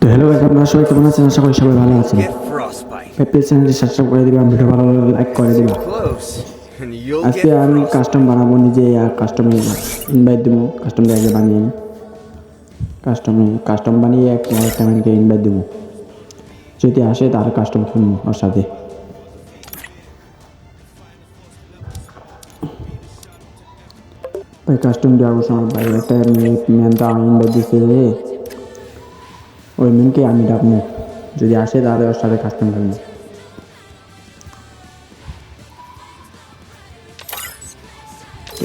তো hello guys আপনারা সবাই কেমন আছেন? আশা করি সবাই ভালো আছেন. প্লিজ চ্যানেলটি সাবস্ক্রাইব করে দিবেন ভিডিও ভালো লাগলে লাইক করে দিবেন। আজকে আমি. কাস্টম বানাবো নিজে আর কাস্টমে ইনভাইট দেবো কাস্টম আগে বানিয়ে। নিই কাস্টমে কাস্টম বানিয়ে এক ম্যানকে ইনভাইট দেবো। যদি আসে তার কাস্টম শুনব ওর সাথে। ভাই কাস্টম দেওয়ার সময় ভাই একটা তো আমি ইনভাইট দিচ্ছে ওই ম্যানকে আমি ডাকবো যদি আসে তাহলে ওর সাথে কাস্টম খেলব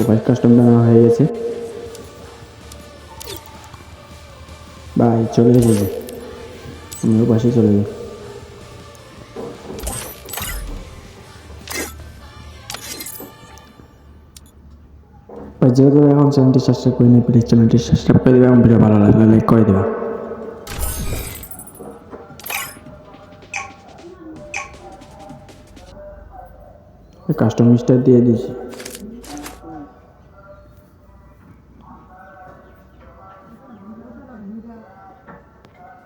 এবার কাস্টমটা নেওয়া হয়ে গেছে। বাই, চলে যাবে ওর পাশে চলে যাই। যেহেতু এখন চ্যানেলটি সাবস্ক্রাইব করে নিই প্লিজ চ্যানেলটি সাবস্ক্রাইব করে দেবে এবং ভিডিও ভালো লাগলে লাইক করে দেবে। কাস্টম দিয়ে দিয়েছি।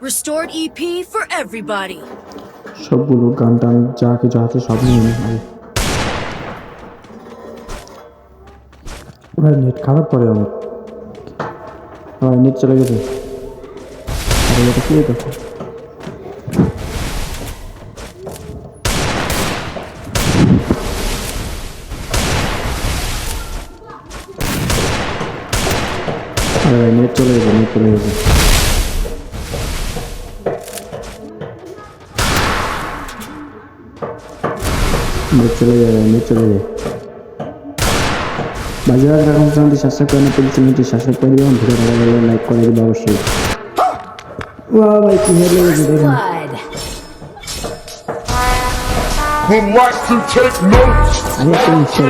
Restored EP for everybody. সবগুলো গান টান যা কিছু আছে সব নিয়ে নিই ভাই নেট খারাপ করে অনেক ভাই নেট চলে গেছে। আরে এটা কি দেখো? আরে ভাই নেট চলে গেছে নেট চলে গেছে নেট চলে যাবে নেট চলে যাবে বাজার এখন চ্যানেলটি সাবস্ক্রাইব করে না প্লিজ চ্যানেলটি সাবস্ক্রাইব করে দিবেন ভিডিও ভালো লাগলে লাইক করে দিবে অবশ্যই ওয়া ভাই কি হলো দেখুন Blood. would like to take notes. আমি একটা ইনস্টল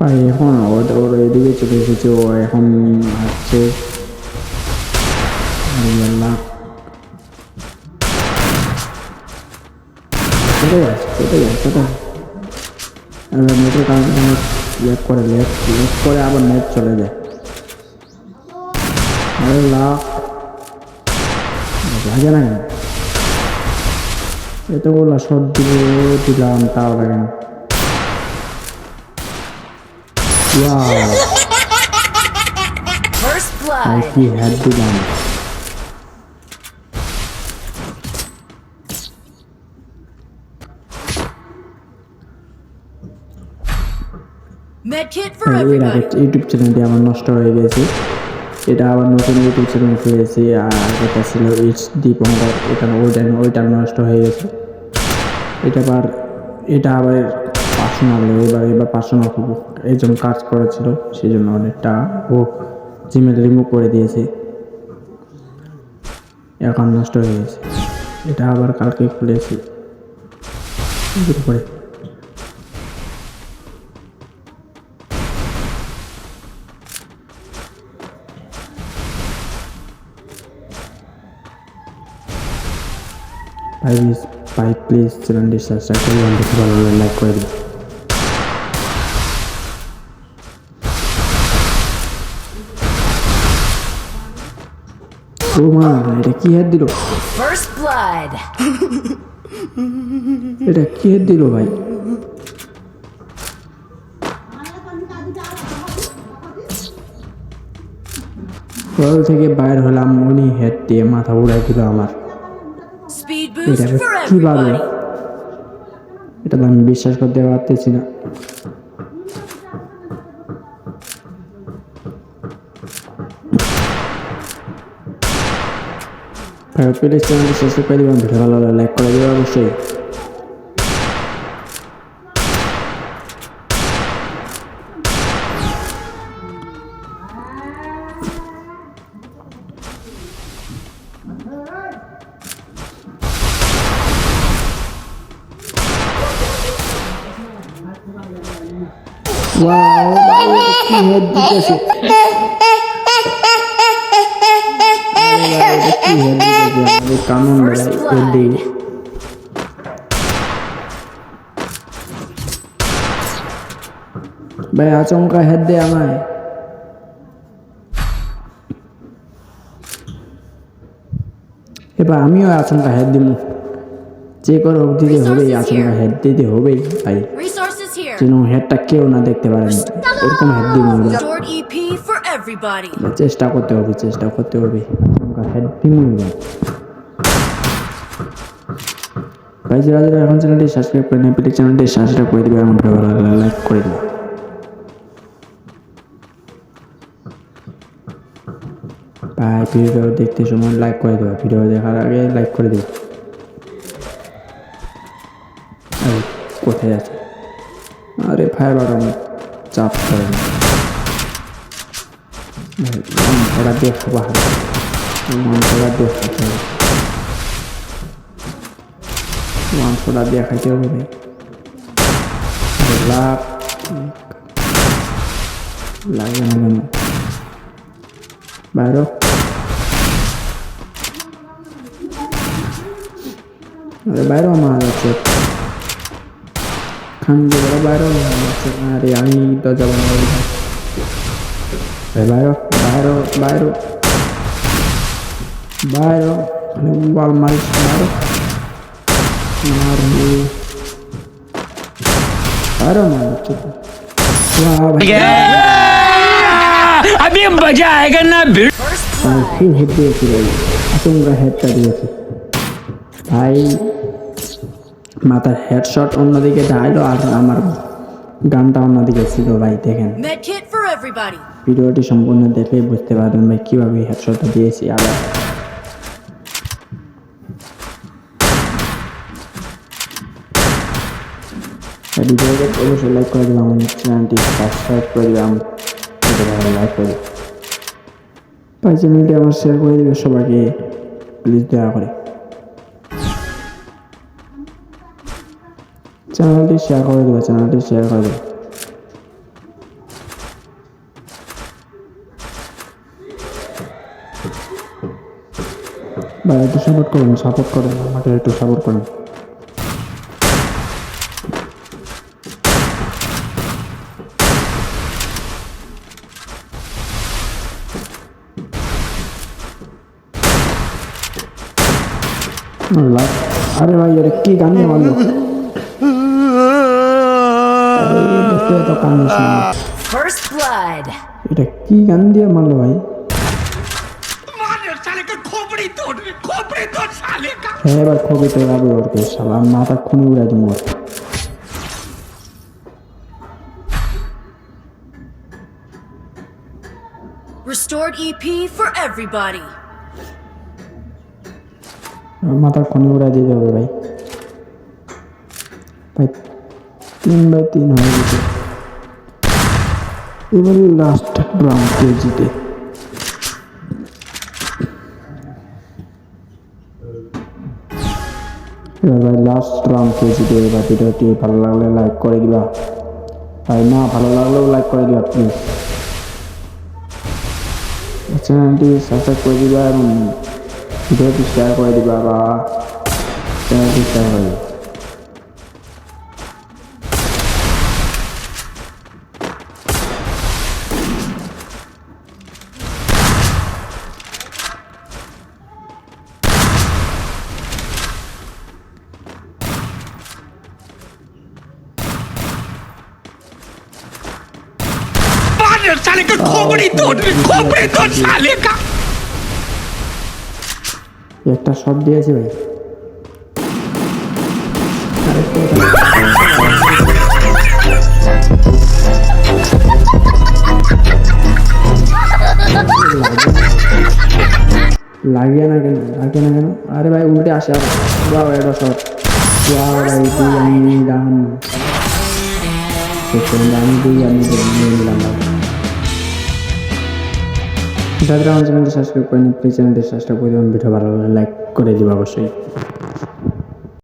ভাই এখন ওর এদিকে চলে এসেছে, ও এখন আসছে। আরে আল্লাহ কোথায় যাচ্ছে? কোথায়? যাচ্ছে করে লেট করে আবার নেট চলে যায়। আরে না কেন? এতগুলো সব দিকে দিলাম, তাও লাগে না। Wow, First blood. কি হ্যাড দিলাম Medkit for এর আগে ইউটিউব চ্যানেলটি আমার নষ্ট হয়ে গেছে। এটা আবার নতুন ইউটিউব চ্যানেল খুলেছি আর এটা ছিল এইচ ডি পঙ্কর এটা ওইটা ওইটা নষ্ট হয়ে গেছে। এটা আবার এটা আবার পার্সোনাল এবার এবার পার্সোনাল খুব একজন কাজ করেছিল, সেই জন্য অনেকটা ও জিমেল রিমুভ করে দিয়েছে। এখন নষ্ট হয়ে গেছে। এটা আবার কালকে খুলেছি। করে। ভাই প্লিজ ভাই প্লিজ চ্যানেলটি সাবস্ক্রাইব করে দিন দেখতে ভালো লাগলে লাইক করে দিন ও মা এটা কি হেড দিল? First blood. এটা কি হেড দিল ভাই? কল থেকে বাইর হলাম উনি হেড দিয়ে মাথা উড়াই দিল আমার। এটা কীভাবে এটা তো আমি বিশ্বাস করতে পারতেছি না। প্লেট চ্যানেলটি সাবস্ক্রাইব করে দেবেন ভালো লাগলে লাইক করে দেবেন অবশ্যই Wow, wow, wow, wow, wow, wow, wow, ভাই, এটা কি হেড দিতেছে আমাদের কানুন ভাই হেড দিয়ে ভাই আচমকা হেড দে আমায় এবার আমিও আচমকা হেড দিব যে করে হোক দিতে হবেই আচমকা হেড দিতে হবেই ভাই Resources here. যেন হেডটা কেউ না দেখতে পারেন এরকম হেড দিব আমরা Restored EP for everybody. চেষ্টা করতে হবে চেষ্টা করতে হবে ভাই যারা যারা এখন চ্যানেলটি সাবস্ক্রাইব করে নেই প্লিজ চ্যানেলটি সাবস্ক্রাইব করে দিবে লাইক করে দিবে ভাই ভিডিও দেখতে সময় লাইক করে দেবে ভিডিও দেখার আগে লাইক করে দেবে কোথায় আছে? আরে ভাই বাগান চাপ করে না। ভাই, দিয়ে খাওয়া হবে মাংসটা দিয়ে খাইতে হবে মাংসটা দিয়ে খাইতে হবে ভাই আরে লাভ লাগে না কেন বাইরো আরে বাইরেও মারা যাচ্ছে খান দিয়ে বলে বাইরেও মারা যাচ্ছে আরে আমি তো যাবো না ওই ভাই আরে বাইরো বাইরো বাইরো বাইরো মানে বল মারিস বাইরো আর বাইরো মারা যাচ্ছে বাহ ভাই अभी मजा आएगा ना भिड़ First আর blood. ফুল হেড দিয়েছি ভাই আচমকা হেডটা দিয়েছি ভাই মাথার হেডশট অন্যদিকে যাইলো আর আমার গানটা অন্যদিকে ছিল ভাই দেখেন Medkit for everybody. ভিডিওটি সম্পূর্ণ দেখলেই বুঝতে পারবেন ভাই কীভাবে হেডশটটা দিয়েছি আবার ভিডিওকে অবশ্যই লাইক করে দিলাম আমার চ্যানেলটি সাবস্ক্রাইব করে দিলাম লাইক করে ভাই, চ্যানেলটি আমার শেয়ার করে দিবে সবাইকে প্লিজ দয়া করে। চ্যানেলটি শেয়ার করে দেবে চ্যানেলটি শেয়ার করে দেবে ভাই, একটু সাপোর্ট করুন সাপোর্ট করুন, আমাকে একটু সাপোর্ট করুন। আরে ভাই এটা কি গান মারলো এটা কি গান দিয়ে মারলো ভাই? হ্যাঁ এবার খবি তো যাবে ওরকে শালা মাথা খুনি উড়াই দিব Restored EP for everybody. মাথার খুনি উড়াই দিতে হবে ভাই। ভাই, তিন বাই তিন হয়ে গেছে। এবারে লাস্ট রাউন্ড কেজিতে এবার ভাই লাস্ট রাউন্ড কেজিতে এবার ভিডিওটি ভালো লাগলে লাইক করে দিবা। ভাই না ভালো লাগলেও লাইক করে দিবা প্লিজ চ্যানেলটি সাবস্ক্রাইব করে দিবা এবং 你都是下过的爸爸现在第三个的八点杀了一个库布里多这个库布里多杀了一个 একটা শট দিয়েছে ভাই। লাগিয়ে না কেন? লাগিয়ে না কেন? আরে ভাই, উল্টে আসে বাবা এটা তুই আমি নিলাম। আমি দুই আমি যাদের আমার চ্যানেলটি সাবস্ক্রাইব করেন প্লিজ চ্যানেলটি সাবস্ক্রাইব করে দেবেন ভিডিও ভালো লাইক করে দিবা অবশ্যই।